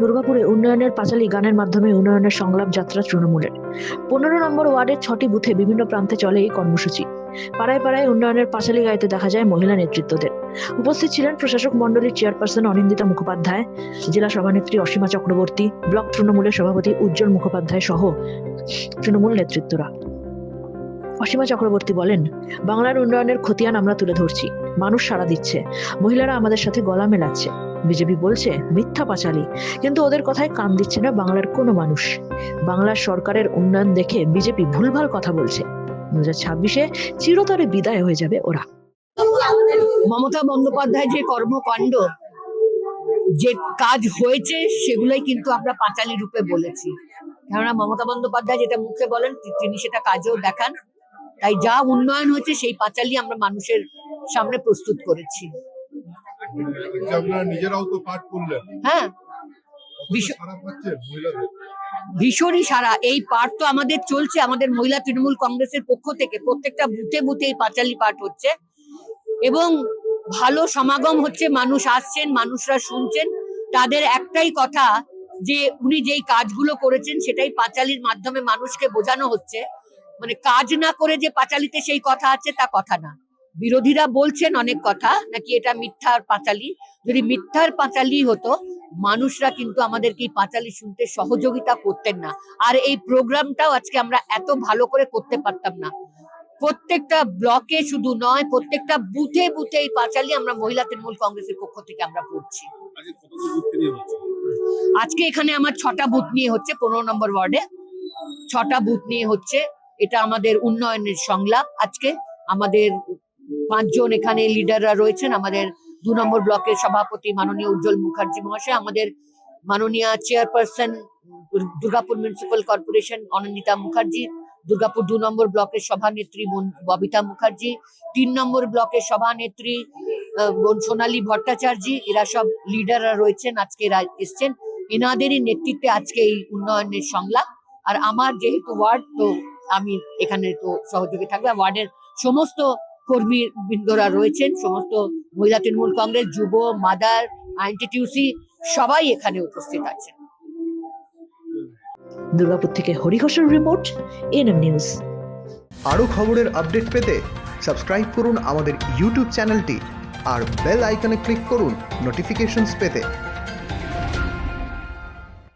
দুর্গাপুরে উন্নয়নের পাঁচালী গানের মাধ্যমে উন্নয়নের সংলাপ যাত্রা তৃণমূলের। পনেরো নম্বর ওয়ার্ডের ছটি বুথে বিভিন্ন প্রান্তে চলে এই কর্মসূচি। পাড়ায় পাড়ায় উন্নয়নের পাঁচালী গাইতে দেখা যায় মহিলা নেতৃত্বদের। উপস্থিত ছিলেন প্রশাসক মণ্ডলীর চেয়ারপারসন অনিন্দিতা মুখোপাধ্যায়, জেলা সভানেত্রী অসীমা চক্রবর্তী, ব্লক তৃণমূলের সভাপতি উজ্জ্বল মুখোপাধ্যায় সহ তৃণমূল নেতৃত্বরা। অসীমা চক্রবর্তী বলেন, বাংলার উন্নয়নের খতিয়ান আমরা তুলে ধরছি। মানুষ সাড়া দিচ্ছে। মহিলারা আমাদের সাথে গলা মেলাচ্ছে। বিজেপি বলছে মিথ্যা পাঁচালি, কিন্তু ওদের কথায় কান দিচ্ছে না বাংলার কোনো মানুষ। বাংলার সরকারের উন্নয়ন দেখে বিজেপি ভুলভাল কথা বলছে। দু হাজার ছাব্বিশে চিরতরে বিদায় হয়ে যাবে ওরা। মমতা বন্দ্যোপাধ্যায় যে কর্মকাণ্ড, যে কাজ হয়েছে, সেগুলোই কিন্তু আমরা পাঁচালী রূপে বলেছি। কেননা মমতা বন্দ্যোপাধ্যায় যেটা মুখে বলেন তিনি সেটা কাজেও দেখান। তাই যা উন্নয়ন হয়েছে, সেই পাঁচালী আমরা মানুষের সামনে প্রস্তুত করেছি। নিজেরাও তো পাঠ করলেন। হ্যাঁ। ভীষণই সারা। এই পাঠ তো আমাদের চলছে আমাদের মহিলা তৃণমূল কংগ্রেসের পক্ষ থেকে। প্রত্যেকটা বুথে বুথে এই পাঁচালী পাঠ হচ্ছে। এবং ভালো সমাগম হচ্ছে মানুষ আসছেন মানুষরা শুনছেন। তাদের একটাই কথা যে উনি যেই কাজগুলো করেছেন সেটাই পাঁচালির মাধ্যমে মানুষকে বোঝানো হচ্ছে। মানে কাজ না করে যে পাঁচালিতে সেই কথা আছে তা কথা না। বিরোধীরা বলছেন অনেক কথা নাকি এটা মিথ্যার পাঁচালি? যদি মিথ্যার পাঁচালি হতো মানুষরা কিন্তু আমাদেরকে এই পাঁচালি শুনতে সহযোগিতা করতেন না। আর এই প্রোগ্রামটাও আজকে আমরা এত ভালো করে করতে পারতাম না। প্রত্যেকটা ব্লকে শুধু নয় প্রত্যেকটা বুথে বুথে এই পাঁচালি আমরা মহিলা তৃণমূল কংগ্রেসের পক্ষ থেকে আমরা হচ্ছে? আজকে এখানে আমার ছটা বুথ নিয়ে হচ্ছে পনেরো নম্বর ওয়ার্ডে। ছটা বুথ নিয়ে হচ্ছে এটা আমাদের উন্নয়নের সংলাপ আজকে। আমাদের পাঁচজন এখানে লিডাররা রয়েছেন। আমাদের দু নম্বর ব্লকের সভাপতি মাননীয় উজ্জ্বল মুখার্জি মহাশয়, আমাদের মাননীয় chairperson Durgapur municipal corporation Anandita Mukherjee, Durgapur দু নম্বর ব্লকের সভানেত্রী ববিতা মুখার্জি, তিন নম্বর ব্লকের সভানেত্রী বোন সোনালী ভট্টাচার্য, এরা সব লিডাররা রয়েছেন, আজকে এসছেন। এনাদেরই নেতৃত্বে আজকে এই উন্নয়নের সংলাপ। আর আমার যেহেতু ওয়ার্ড, তো আমি এখানে তো সহযোগী থাকবে। ওয়ার্ডের সমস্ত কর্মী বৃন্দরা রয়েছেন সমস্ত মহিলা তৃণমূল কংগ্রেস যুব মাদার আইনটিটিউসি সবাই এখানে উপস্থিত আছেন। দুর্গাপুর থেকে হরিঘোষের রিপোর্ট এনএম নিউজ। আরও খবরের আপডেট পেতে সাবস্ক্রাইব করুন আমাদের ইউটিউব চ্যানেলটি আর বেল আইকনে ক্লিক করুন নোটিফিকেশনস পেতে।